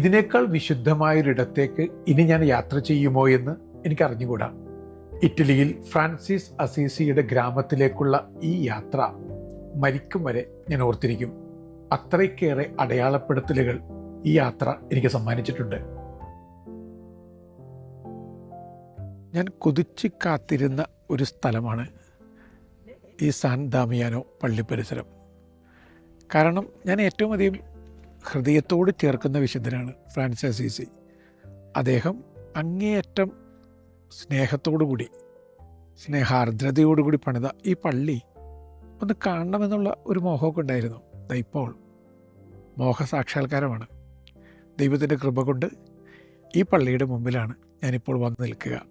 ഇതിനേക്കാൾ വിശുദ്ധമായൊരിടത്തേക്ക് ഇനി ഞാൻ യാത്ര ചെയ്യുമോ എന്ന് എനിക്ക് അറിഞ്ഞുകൂടാ ഇറ്റലിയിൽ ഫ്രാൻസിസ് അസീസിയുടെ ഗ്രാമത്തിലേക്കുള്ള ഈ യാത്ര മരിക്കും വരെ ഞാൻ ഓർത്തിരിക്കും. അത്രയ്ക്കേറെ അടയാളപ്പെടുത്തലുകൾ ഈ യാത്ര എനിക്ക് സമ്മാനിച്ചിട്ടുണ്ട്. ഞാൻ കൊതിച്ച് കാത്തിരുന്ന ഒരു സ്ഥലമാണ് ഈ സാൻ ദാമിയാനോ പള്ളി പരിസരം കാരണം ഞാൻ ഏറ്റവും അധികം ഹൃദയത്തോട് ചേർക്കുന്ന വിശുദ്ധനാണ് ഫ്രാൻസിസ് അസീസി അദ്ദേഹം അങ്ങേയറ്റം സ്നേഹത്തോടുകൂടി സ്നേഹാർദ്രതയോടുകൂടി പണിത ഈ പള്ളി ഒന്ന് കാണണമെന്നുള്ള ഒരു മോഹമൊക്കെ ഉണ്ടായിരുന്നു. ഇപ്പോൾ മോഹസാക്ഷാത്കാരമാണ്. ദൈവത്തിന്റെ കൃപ കൊണ്ട് ഈ പള്ളിയുടെ മുമ്പിലാണ് ഞാനിപ്പോൾ വന്ന് നിൽക്കുക.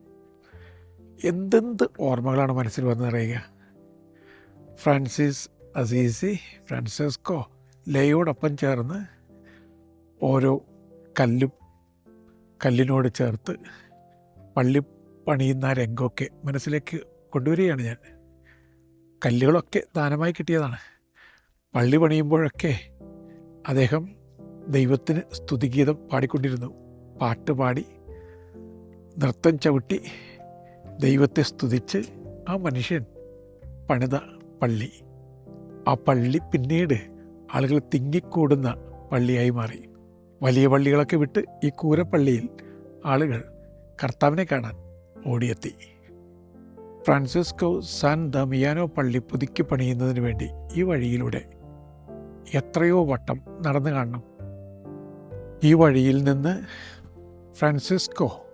എന്തെന്ത് ഓർമ്മകളാണ് മനസ്സിൽ വന്ന് ഫ്രാൻസിസ് അസീസി ഫ്രാൻസിസ്കോ ലയോടൊപ്പം ചേർന്ന് ഓരോ കല്ലും കല്ലിനോട് ചേർത്ത് പള്ളി പണിയുന്ന ആ രംഗമൊക്കെ മനസ്സിലേക്ക് കൊണ്ടുവരികയാണ് ഞാൻ. കല്ലുകളൊക്കെ ദാനമായി കിട്ടിയതാണ്. പള്ളി പണിയുമ്പോഴൊക്കെ അദ്ദേഹം ദൈവത്തിന് സ്തുതിഗീതം പാടിക്കൊണ്ടിരുന്നു. പാട്ട് പാടി നൃത്തം ചവിട്ടി ദൈവത്തെ സ്തുതിച്ച് ആ മനുഷ്യൻ പണിത പള്ളി. ആ പള്ളി പിന്നീട് ആളുകൾ തിങ്ങിക്കൂടുന്ന പള്ളിയായി മാറി. വലിയ പള്ളികളൊക്കെ വിട്ട് ഈ കൂരപ്പള്ളിയിൽ ആളുകൾ കർത്താവിനെ കാണാൻ ഓടിയെത്തി. ഫ്രാൻസിസ്കോ സാൻ ദമിയാനോ പള്ളി പുതുക്കി പണിയുന്നതിന് വേണ്ടി ഈ വഴിയിലൂടെ എത്രയോ വട്ടം നടന്നു കാണണം. ഈ വഴിയിൽ നിന്ന് ഫ്രാൻസിസ്കോ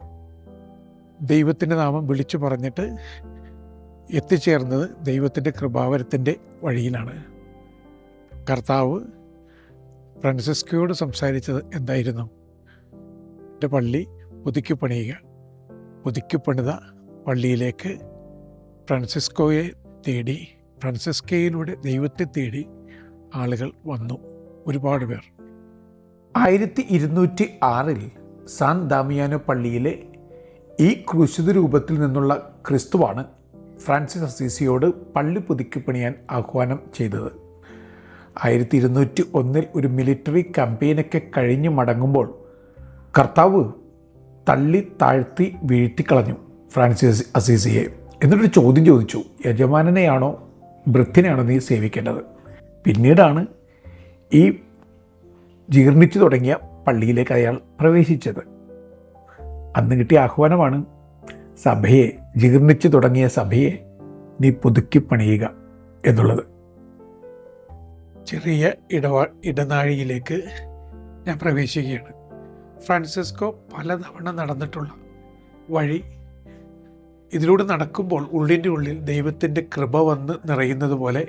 ദൈവത്തിന്റെ നാമം വിളിച്ചു പറഞ്ഞിട്ട് എത്തിച്ചേർന്നത് ദൈവത്തിന്റെ കൃപാവരത്തിന്റെ വഴിയിലാണ്. കർത്താവ് ഫ്രാൻസിസ്കോയോട് സംസാരിച്ചത് എന്തായിരുന്നു? എന്റെ പള്ളി പുതുക്കി പണിയുക. പുതുക്കി പണിത പള്ളിയിലേക്ക് ഫ്രാൻസിസ്കോയെ തേടി ഫ്രാൻസിസ്കയിലൂടെ ദൈവത്തെ തേടി ആളുകൾ വന്നു. ഒരുപാട് പേർ. ആയിരത്തി ഇരുന്നൂറ്റി ആറിൽ സാൻ ദാമിയാനോ പള്ളിയിലെ ഈ ക്രൂശിത രൂപത്തിൽ നിന്നുള്ള ക്രിസ്തുവാണ് ഫ്രാൻസിസ് അസീസിയോട് പള്ളി പുതുക്കി പണിയാൻ ആഹ്വാനം ചെയ്തത്. ആയിരത്തി ഇരുന്നൂറ്റി ഒന്നിൽ ഒരു മിലിറ്ററി ക്യാമ്പയിനൊക്കെ കഴിഞ്ഞ് മടങ്ങുമ്പോൾ കർത്താവ് തള്ളി താഴ്ത്തി വീഴ്ത്തിക്കളഞ്ഞു ഫ്രാൻസിസ് അസീസിയെ. എന്നിട്ടൊരു ചോദ്യം ചോദിച്ചു യജമാനനെയാണോ വൃത്തിനെയാണോ നീ സേവിക്കേണ്ടത്? പിന്നീടാണ് ഈ ജീർണിച്ചു തുടങ്ങിയ പള്ളിയിലേക്ക് അയാൾ പ്രവേശിച്ചത്. അന്ന് കിട്ടിയ ആഹ്വാനമാണ് സഭയെ ജീർണിച്ചു തുടങ്ങിയ സഭയെ നീ പുതുക്കി പണിയുക എന്നുള്ളത്. ചെറിയ ഇടവാ ഇടനാഴിയിലേക്ക് ഞാൻ പ്രവേശിക്കുകയാണ്. ഫ്രാൻസിസ്കോ പലതവണ നടന്നിട്ടുള്ള വഴി ഇതിലൂടെ നടക്കുമ്പോൾ ഉള്ളിന്റെ ഉള്ളിൽ ദൈവത്തിന്റെ കൃപ വന്ന് നിറയുന്നത് പോലെ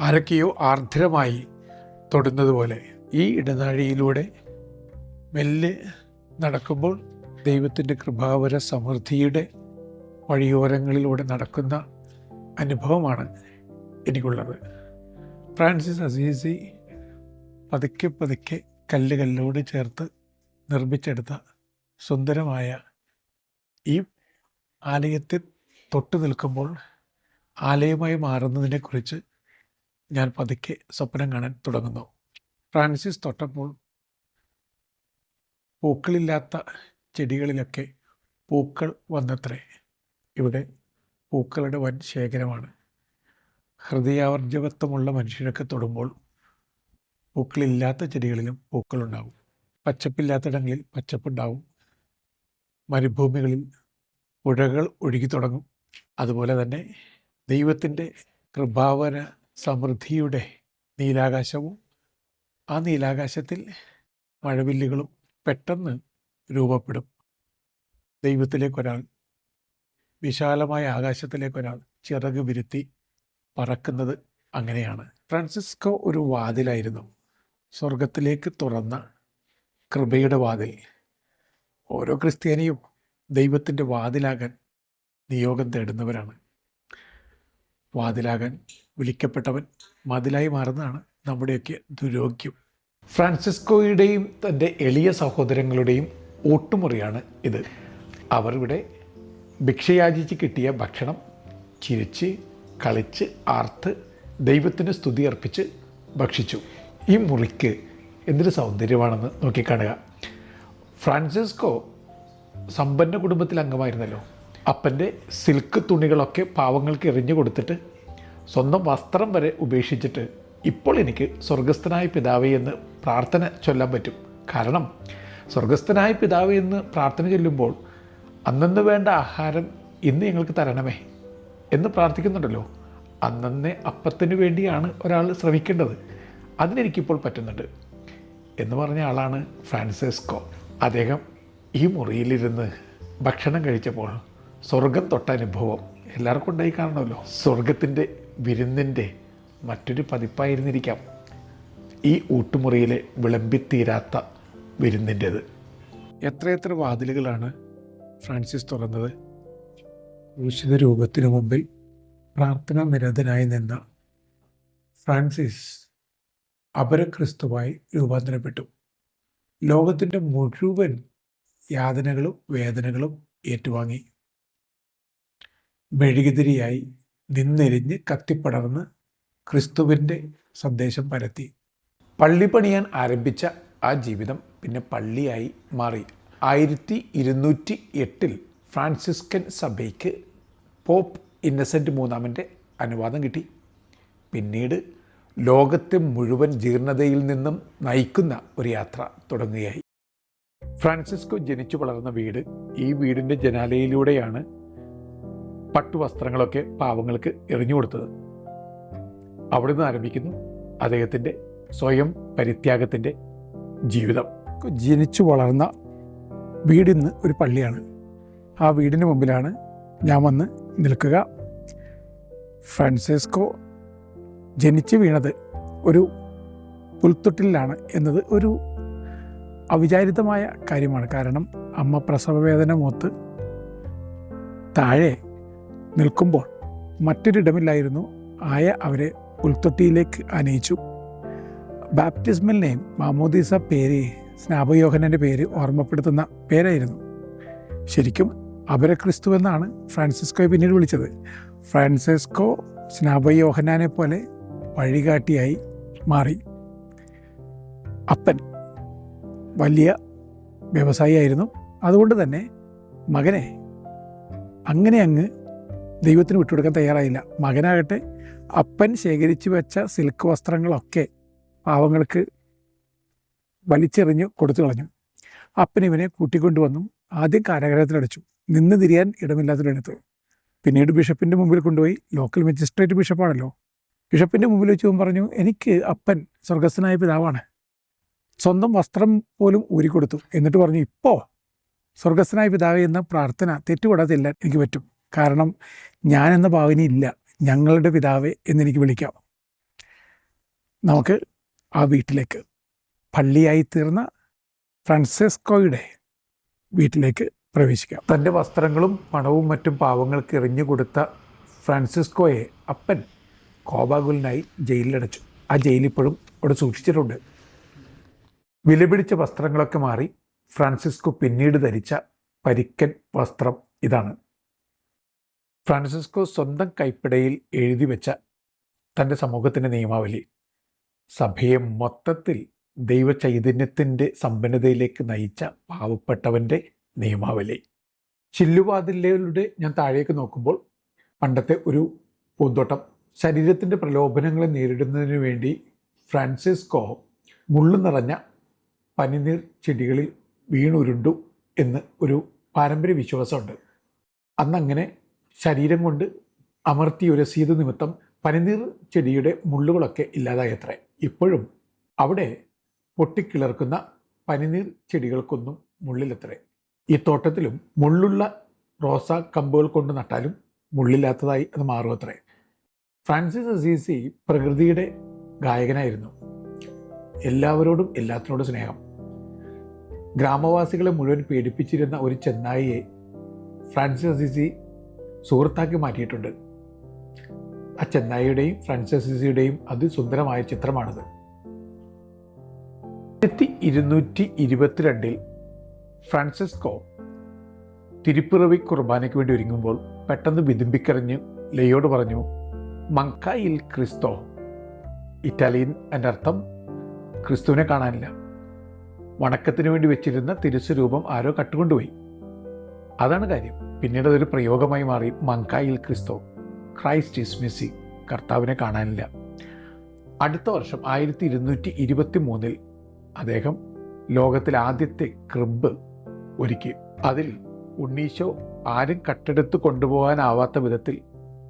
ആരൊക്കെയോ ആർദ്രമായി തൊടുന്നത് പോലെ ഈ ഇടനാഴിയിലൂടെ മെല്ലെ നടക്കുമ്പോൾ ദൈവത്തിന്റെ കൃപാവര സമൃദ്ധിയുടെ വഴിയോരങ്ങളിലൂടെ നടക്കുന്ന അനുഭവമാണ് എനിക്കുള്ളത്. ഫ്രാൻസിസ് അസീസി പതുക്കെ പതുക്കെ കല്ല് കല്ലോട് ചേർത്ത് നിർമ്മിച്ചെടുത്ത സുന്ദരമായ ഈ ആലയത്തെ തൊട്ടു നിൽക്കുമ്പോൾ ആലയമായി മാറുന്നതിനെക്കുറിച്ച് ഞാൻ പതുക്കെ സ്വപ്നം കാണാൻ തുടങ്ങുന്നു. ഫ്രാൻസിസ് തൊട്ടപ്പോൾ പൂക്കളില്ലാത്ത ചെടികളിലൊക്കെ പൂക്കൾ വന്നത്രേ. ഇവിടെ പൂക്കളുടെ വൻ ശേഖരമാണ്. ഹൃദയാർജവത്വമുള്ള മനുഷ്യരൊക്കെ തൊടുമ്പോൾ പൂക്കളില്ലാത്ത ചെടികളിലും പൂക്കളുണ്ടാവും പച്ചപ്പില്ലാത്തിടങ്ങളിൽ പച്ചപ്പുണ്ടാവും മരുഭൂമികളിൽ പുഴകൾ ഒഴുകി തുടങ്ങും. അതുപോലെ തന്നെ ദൈവത്തിന്റെ കൃപാവന സമൃദ്ധിയുടെ നീലാകാശവും ആ നീലാകാശത്തിൽ മഴവില്ലുകളും പെട്ടെന്ന് രൂപപ്പെടും. ദൈവത്തിലേക്കൊരാൾ വിശാലമായ ആകാശത്തിലേക്കൊരാൾ ചിറക് വിരുത്തി പറക്കുന്നത് അങ്ങനെയാണ്. ഫ്രാൻസിസ്കോ ഒരു വാതിലായിരുന്നു. സ്വർഗത്തിലേക്ക് തുറന്ന കൃപയുടെ വാതിൽ. ഓരോ ക്രിസ്ത്യാനിയും ദൈവത്തിന്റെ വാതിലാകാൻ നിയോഗം തേടുന്നവരാണ്. വാതിലാകാൻ വിളിക്കപ്പെട്ടവൻ മതിലായി മാറുന്നതാണ് നമ്മുടെയൊക്കെ ദുരോഗ്യം. ഫ്രാൻസിസ്കോയുടെയും തന്റെ എളിയ സഹോദരങ്ങളുടെയും ഒട്ടുമുറിയാണ് ഇത്. അവർ ഇവിടെ ഭിക്ഷയാചിച്ച് കിട്ടിയ ഭക്ഷണം ചിരിച്ച് കളിച്ച് ആർത്ത് ദൈവത്തിന് സ്തുതി അർപ്പിച്ച് ഭക്ഷിച്ചു. ഈ മുറിക്ക് എന്തൊരു സൗന്ദര്യമാണെന്ന് നോക്കിക്കാണുക ഫ്രാൻസിസ്കോ സമ്പന്ന കുടുംബത്തിൽ അംഗമായിരുന്നല്ലോ. അപ്പന്റെ സിൽക്ക് തുണികളൊക്കെ പാവങ്ങൾക്ക് എറിഞ്ഞു കൊടുത്തിട്ട് സ്വന്തം വസ്ത്രം വരെ ഉപേക്ഷിച്ചിട്ട് ഇപ്പോൾ എനിക്ക് സ്വർഗസ്ഥനായ പിതാവേ എന്ന് പ്രാർത്ഥന ചൊല്ലാൻ പറ്റും. കാരണം സ്വർഗസ്ഥനായ പിതാവേ എന്ന് പ്രാർത്ഥന ചൊല്ലുമ്പോൾ അന്നന്ന് വേണ്ട ആഹാരം ഇന്ന് ഞങ്ങൾക്ക് തരണമേ. എന്ന് പ്രാർത്ഥിക്കുന്നുണ്ടല്ലോ. അന്നന്നെ അപ്പത്തിനു വേണ്ടിയാണ് ഒരാൾ ശ്രമിക്കേണ്ടത്. അതിനെനിക്കിപ്പോൾ പറ്റുന്നുണ്ട്. എന്ന് പറഞ്ഞ ആളാണ് ഫ്രാൻസിസ്കോ. അദ്ദേഹം ഈ മുറിയിലിരുന്ന് ഭക്ഷണം കഴിച്ചപ്പോൾ സ്വർഗം തൊട്ട അനുഭവം എല്ലാവർക്കും ഉണ്ടായി കാണണമല്ലോ. സ്വർഗത്തിന്റെ വിരുന്നിന്റെ മറ്റൊരു പതിപ്പായിരുന്നിരിക്കാം. ഈ ഊട്ടുമുറിയിലെ വിളമ്പിത്തീരാത്ത വിരുന്നിന്റെത്. എത്രയെത്ര വാതിലുകളാണ് ഫ്രാൻസിസ് തുറന്നത്? ക്രൂശിത രൂപത്തിനു മുമ്പിൽ പ്രാർത്ഥനാ നിരതനായി നിന്ന ഫ്രാൻസിസ് അപരക്രിസ്തുവായി രൂപാന്തരപ്പെട്ടു. ലോകത്തിന്റെ മുഴുവൻ യാതനകളും വേദനകളും ഏറ്റുവാങ്ങി. മെഴുകുതിരിയായി നിന്നെരിഞ്ഞ് കത്തിപ്പടർന്ന് ക്രിസ്തുവിന്റെ സന്ദേശം പരത്തി. പള്ളി പണിയാൻ ആരംഭിച്ച ആ ജീവിതം പിന്നെ പള്ളിയായി മാറി. ആയിരത്തി ഇരുന്നൂറ്റി എട്ടിൽ ഫ്രാൻസിസ്കൻ സഭയ്ക്ക് പോപ്പ് ഇന്നസെന്റ് മൂന്നാമന്റെ അനുവാദം കിട്ടി. പിന്നീട് ലോകത്തെ മുഴുവൻ ജീർണതയിൽ നിന്നും നയിക്കുന്ന ഒരു യാത്ര തുടങ്ങുകയായി. ഫ്രാൻസിസ്കോ ജനിച്ചു വളർന്ന വീട് ഈ വീടിന്റെ ജനാലയിലൂടെയാണ് പട്ടുവസ്ത്രങ്ങളൊക്കെ പാവങ്ങൾക്ക് എറിഞ്ഞു കൊടുത്തത്. അവിടെ നിന്ന് ആരംഭിക്കുന്നു അദ്ദേഹത്തിന്റെ സ്വയം പരിത്യാഗത്തിന്റെ ജീവിതം. ജനിച്ചു വളർന്ന വീടിന്ന് ഒരു പള്ളിയാണ്. ആ വീടിന് മുമ്പിലാണ് ഞാൻ വന്ന് നിൽക്കുക. ഫ്രാൻസിസ്കോ ജനിച്ചു വീണത് ഒരു പുൽത്തൊട്ടിലാണ് എന്നത് ഒരു അവിചാരിതമായ കാര്യമാണ്. കാരണം അമ്മ പ്രസവവേദന മൂത്ത് താഴെ നിൽക്കുമ്പോൾ മറ്റൊരിടമില്ലായിരുന്നു. ആയ അവരെ പുൽത്തൊട്ടിയിലേക്ക് അനയിച്ചു. ബാപ്റ്റിസ്മൽ നെയിം മാമോദീസ പേര് സ്നാപയോഹനന്റെ പേര് ഓർമ്മപ്പെടുത്തുന്ന പേരായിരുന്നു. ശരിക്കും അപരക്രിസ്തു എന്നാണ് ഫ്രാൻസിസ്കോയെ പിന്നീട് വിളിച്ചത്. ഫ്രാൻസിസ്കോ സ്നാപയോഹനാനെ പോലെ വഴികാട്ടിയായി മാറി. അപ്പൻ വലിയ വ്യവസായിയായിരുന്നു. അതുകൊണ്ട് തന്നെ മകനെ അങ്ങനെ അങ്ങ് ദൈവത്തിന് വിട്ടുകൊടുക്കാൻ തയ്യാറായില്ല. മകനാകട്ടെ അപ്പൻ ശേഖരിച്ചു വെച്ച സിൽക്ക് വസ്ത്രങ്ങളൊക്കെ പാവങ്ങൾക്ക് വലിച്ചെറിഞ്ഞ് കൊടുത്തു കളഞ്ഞു. അപ്പൻ ഇവനെ കൂട്ടിക്കൊണ്ടുവന്നു. ആദ്യം കാരാഗ്രഹത്തിലടച്ചു. നിന്ന് തിരിയാൻ ഇടമില്ലാത്തൊരിടത്ത് പിന്നീട് ബിഷപ്പിന്റെ മുമ്പിൽ കൊണ്ടുപോയി ലോക്കൽ മജിസ്ട്രേറ്റ് ബിഷപ്പാണല്ലോ. ബിഷപ്പിന്റെ മുമ്പിൽ വെച്ച് പറഞ്ഞു എനിക്ക് അപ്പൻ സ്വർഗസ്ഥനായ പിതാവാണ്. സ്വന്തം വസ്ത്രം പോലും ഊരിക്കൊടുത്തു. എന്നിട്ട് പറഞ്ഞു ഇപ്പോൾ സ്വർഗസ്ഥനായ പിതാവ് എന്ന പ്രാർത്ഥന തെറ്റുകൂടാതില്ല എനിക്ക് പറ്റും. കാരണം ഞാൻ എന്ന ഭാവന ഇല്ല. ഞങ്ങളുടെ പിതാവ് എന്നെനിക്ക് വിളിക്കാം. നമുക്ക് ആ വീട്ടിലേക്ക് പള്ളിയായി തീർന്ന ഫ്രാൻസിസ്കോയുടെ വീട്ടിലേക്ക് പ്രവേശിക്കാം. തന്റെ വസ്ത്രങ്ങളും പണവും മറ്റും പാവങ്ങൾക്ക് എറിഞ്ഞു കൊടുത്ത ഫ്രാൻസിസ്കോയെ അപ്പൻ കോപാകുലിനായി ജയിലിലടച്ചു. ആ ജയിലിപ്പോഴും അവിടെ സൂക്ഷിച്ചിട്ടുണ്ട്. വിലപിടിച്ച വസ്ത്രങ്ങളൊക്കെ മാറി ഫ്രാൻസിസ്കോ പിന്നീട് ധരിച്ച പരിക്കൻ വസ്ത്രം ഇതാണ്. ഫ്രാൻസിസ്കോ സ്വന്തം കൈപ്പിടയിൽ എഴുതി വെച്ച തന്റെ സമൂഹത്തിന്റെ നിയമാവലി. സഭയെ മൊത്തത്തിൽ ദൈവചൈതന്യത്തിന്റെ സമ്പന്നതയിലേക്ക് നയിച്ച പാവപ്പെട്ടവന്റെ നിയമാവലി. ചില്ലുവാതിലുകളുടെ ഞാൻ താഴേക്ക് നോക്കുമ്പോൾ പണ്ടത്തെ ഒരു പൂന്തോട്ടം. ശരീരത്തിന്റെ പ്രലോഭനങ്ങളെ നേരിടുന്നതിന് വേണ്ടി ഫ്രാൻസിസ്കോ മുള്ളു നിറഞ്ഞ പനിനീർ ചെടികളിൽ വീണുരുണ്ടു എന്ന് ഒരു പാരമ്പര്യ വിശ്വാസമുണ്ട്. അന്നങ്ങനെ ശരീരം കൊണ്ട് അമർത്തിയ ഒരു സീത നിമിത്തം പനിനീർ ചെടിയുടെ മുള്ളുകളൊക്കെ ഇല്ലാതായത്രേ. ഇപ്പോഴും അവിടെ പൊട്ടിക്കിളർക്കുന്ന പനിനീർ ചെടികൾക്കൊന്നും മുള്ളിലത്രേ. ഈ തോട്ടത്തിലും മുള്ളുള്ള റോസ കമ്പുകൾ കൊണ്ട് നട്ടാലും മുള്ളില്ലാത്തതായി അത് മാറും അത്രേ. ഫ്രാൻസിസ് അസീസി പ്രകൃതിയുടെ ഗായകനായിരുന്നു. എല്ലാവരോടും എല്ലാത്തിനോടും സ്നേഹം. ഗ്രാമവാസികളെ മുഴുവൻ പേടിപ്പിച്ചിരുന്ന ഒരു ചെന്നായിയെ ഫ്രാൻസിസ് അസീസി സുഹൃത്താക്കി മാറ്റിയിട്ടുണ്ട്. ആ ചെന്നായിയുടെയും ഫ്രാൻസിസ് അസീസിയുടെയും അതിസുന്ദരമായ ചിത്രമാണിത്. ആയിരത്തി ഇരുന്നൂറ്റി ഇരുപത്തിരണ്ടിൽ ഫ്രാൻസിസ്കോ തിരുപ്പിറവി കുർബാനയ്ക്ക് വേണ്ടി ഒരുങ്ങുമ്പോൾ പെട്ടെന്ന് വിതുമ്പിക്കറിഞ്ഞ് ലയോട് പറഞ്ഞു മങ്കായിൽ ക്രിസ്തോ. ഇറ്റാലിയൻ എന്റെ അർത്ഥം ക്രിസ്തുവിനെ കാണാനില്ല. വണക്കത്തിന് വേണ്ടി വെച്ചിരുന്ന തിരുസ്വരൂപം ആരോ കട്ടുകൊണ്ടുപോയി. അതാണ് കാര്യം. പിന്നീട് അതൊരു പ്രയോഗമായി മാറി മങ്കായിൽ ക്രിസ്തോ. Christ is മിസ്സി. കർത്താവിനെ കാണാനില്ല. അടുത്ത വർഷം ആയിരത്തി ഇരുന്നൂറ്റി ഇരുപത്തി മൂന്നിൽ അദ്ദേഹം ലോകത്തിലെ ആദ്യത്തെ ക്രിബ് ഒരുക്കി അതിൽ ഉണ്ണീശോ ആരും കട്ടെടുത്ത് കൊണ്ടുപോകാനാവാത്ത വിധത്തിൽ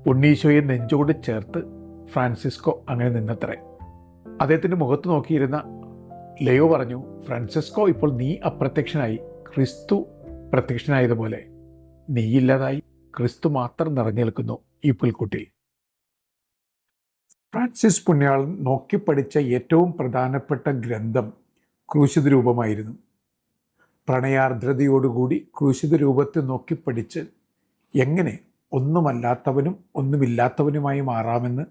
ഉണ്ണീശോയെ നെഞ്ചോട് ചേർത്ത് ഫ്രാൻസിസ്കോ അങ്ങനെ നിന്നത്രേ. അദ്ദേഹത്തിന്റെ മുഖത്ത് നോക്കിയിരുന്ന ലയോ പറഞ്ഞു ഫ്രാൻസിസ്കോ ഇപ്പോൾ നീ അപ്രത്യക്ഷനായി. ക്രിസ്തു പ്രത്യക്ഷനായതുപോലെ നീയില്ലാതായി. ക്രിസ്തു മാത്രം നിറഞ്ഞു നിൽക്കുന്നു ഈ പുൽക്കുട്ടി ഫ്രാൻസിസ് പുണ്യാളൻ നോക്കി പഠിച്ച ഏറ്റവും പ്രധാനപ്പെട്ട ഗ്രന്ഥം ക്രൂശിത രൂപമായിരുന്നു പ്രണയാർദ്രതയോടുകൂടി ക്രൂശിത രൂപത്തെ നോക്കി പഠിച്ച് എങ്ങനെ ഒന്നുമല്ലാത്തവനും ഒന്നുമില്ലാത്തവനുമായി മാറാമെന്ന്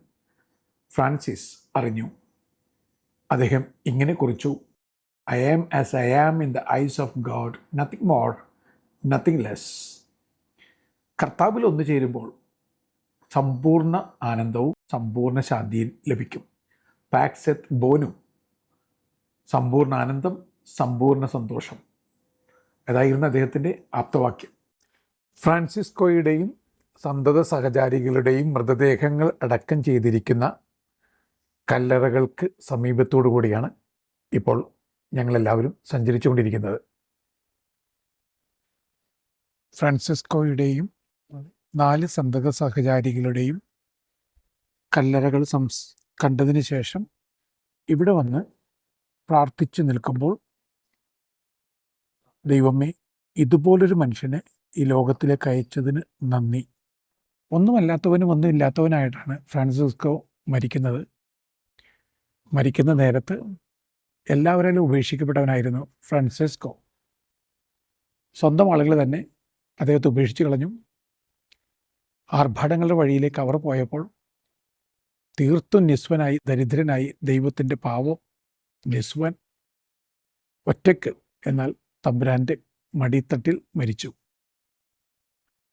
ഫ്രാൻസിസ് അറിഞ്ഞു. അദ്ദേഹം ഇങ്ങനെ കുറിച്ചു. I am as I am in the eyes of God nothing more nothing less കർത്താവിൽ ഒന്നു ചേരുമ്പോൾ സമ്പൂർണ ആനന്ദവും സമ്പൂർണ ശാന്തിയും ലഭിക്കും. പാക്സെത്ത് ബോനും സമ്പൂർണ ആനന്ദം സമ്പൂർണ സന്തോഷം. അതായിരുന്നു അദ്ദേഹത്തിന്റെ ആപ്തവാക്യം. ഫ്രാൻസിസ്കോയുടെയും സന്തത സഹചാരികളുടെയും മൃതദേഹങ്ങൾ അടക്കം ചെയ്തിരിക്കുന്ന കല്ലറകൾക്ക് സമീപത്തോടു കൂടിയാണ് ഇപ്പോൾ ഞങ്ങളെല്ലാവരും സഞ്ചരിച്ചുകൊണ്ടിരിക്കുന്നത്. ഫ്രാൻസിസ്കോയുടെയും നാല് സന്തത സഹചാരികളുടെയും കല്ലറകൾ സംസ് കണ്ടതിന് ശേഷം ഇവിടെ വന്ന് പ്രാർത്ഥിച്ചു നിൽക്കുമ്പോൾ ദൈവമേ ഇതുപോലൊരു മനുഷ്യനെ ഈ ലോകത്തിലേക്ക് അയച്ചതിന് നന്ദി. ഒന്നുമല്ലാത്തവനും ഒന്നും ഇല്ലാത്തവനായിട്ടാണ് ഫ്രാൻസിസ്കോ മരിക്കുന്നത്. മരിക്കുന്ന നേരത്ത് എല്ലാവരെയും ഉപേക്ഷിക്കപ്പെട്ടവനായിരുന്നു ഫ്രാൻസിസ്കോ. സ്വന്തം ആളുകൾ തന്നെ അദ്ദേഹത്തെ ഉപേക്ഷിച്ച് കളഞ്ഞു. ആർഭാടങ്ങളുടെ വഴിയിലേക്ക് അവർ പോയപ്പോൾ തീർത്തും നിസ്വനായി ദരിദ്രനായി ദൈവത്തിന്റെ പാവം നിസ്വൻ ഒറ്റയ്ക്ക് എന്നാൽ തമ്പുരാന്റെ മടിത്തട്ടിൽ മരിച്ചു.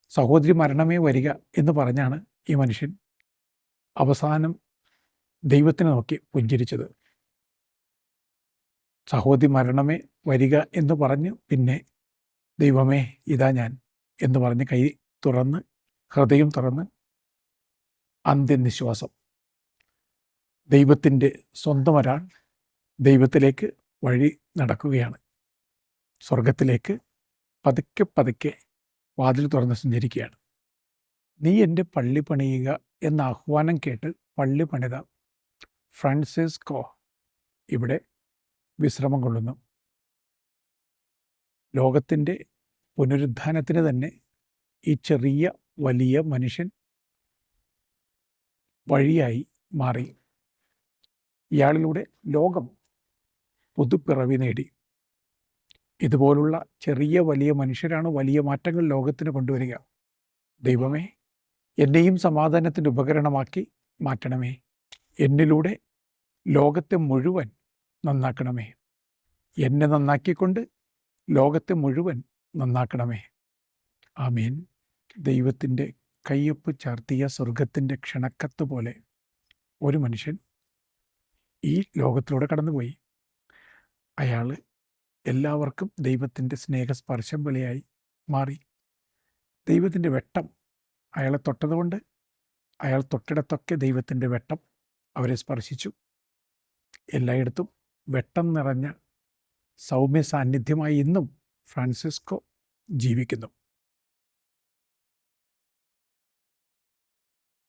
സഹോദരി മരണമേ വരിക എന്ന് പറഞ്ഞാണ് ഈ മനുഷ്യൻ അവസാനം ദൈവത്തിനെ നോക്കി പുഞ്ചിരിച്ചത്. സഹോദരി മരണമേ വരിക എന്ന് പറഞ്ഞു പിന്നെ ദൈവമേ ഇതാ ഞാൻ എന്ന് പറഞ്ഞ് കൈ തുറന്ന് ഹൃദയം തുറന്ന് അന്ത്യനിശ്വാസം. ദൈവത്തിന്റെ സ്വന്തം ഒരാൾ ദൈവത്തിലേക്ക് വഴി നടക്കുകയാണ്. സ്വർഗത്തിലേക്ക് പതുക്കെ പതുക്കെ വാതിൽ തുറന്ന് സഞ്ചരിക്കുകയാണ്. നീ എന്റെ പള്ളി പണിയുക എന്ന ആഹ്വാനം കേട്ട് പള്ളി പണിത ഫ്രാൻസിസ്കോ ഇവിടെ വിശ്രമം കൊള്ളുന്നു. ലോകത്തിന്റെ പുനരുദ്ധാനത്തിന് തന്നെ ഈ ചെറിയ വലിയ മനുഷ്യൻ വഴിയായി മാറി. ഇയാളിലൂടെ ലോകം പുതുപ്പിറവി നേടി. ഇതുപോലുള്ള ചെറിയ വലിയ മനുഷ്യരാണ് വലിയ മാറ്റങ്ങൾ ലോകത്തിന് കൊണ്ടുവരിക. ദൈവമേ എന്നെയും സമാധാനത്തിന്റെ ഉപകരണമാക്കി മാറ്റണമേ. എന്നിലൂടെ ലോകത്തെ മുഴുവൻ നന്നാക്കണമേ. എന്നെ നന്നാക്കിക്കൊണ്ട് ലോകത്തെ മുഴുവൻ നന്നാക്കണമേ. ആമീൻ. ദൈവത്തിന്റെ കയ്യൊപ്പ് ചാർത്തിയ സ്വർഗത്തിന്റെ ക്ഷണക്കത്ത് പോലെ ഒരു മനുഷ്യൻ ഈ ലോകത്തിലൂടെ കടന്നുപോയി. അയാൾ എല്ലാവർക്കും ദൈവത്തിന്റെ സ്നേഹസ്പർശം പോലെയായി മാറി. ദൈവത്തിന്റെ വെട്ടം അയാളെ തൊട്ടതുകൊണ്ട് അയാൾ തൊട്ടിടത്തൊക്കെ ദൈവത്തിന്റെ വെട്ടം അവരെ സ്പർശിച്ചു. എല്ലായിടത്തും വെട്ടം നിറഞ്ഞ സൗമ്യ സാന്നിധ്യമായി ഇന്നും ഫ്രാൻസിസ്കോ ജീവിക്കുന്നു.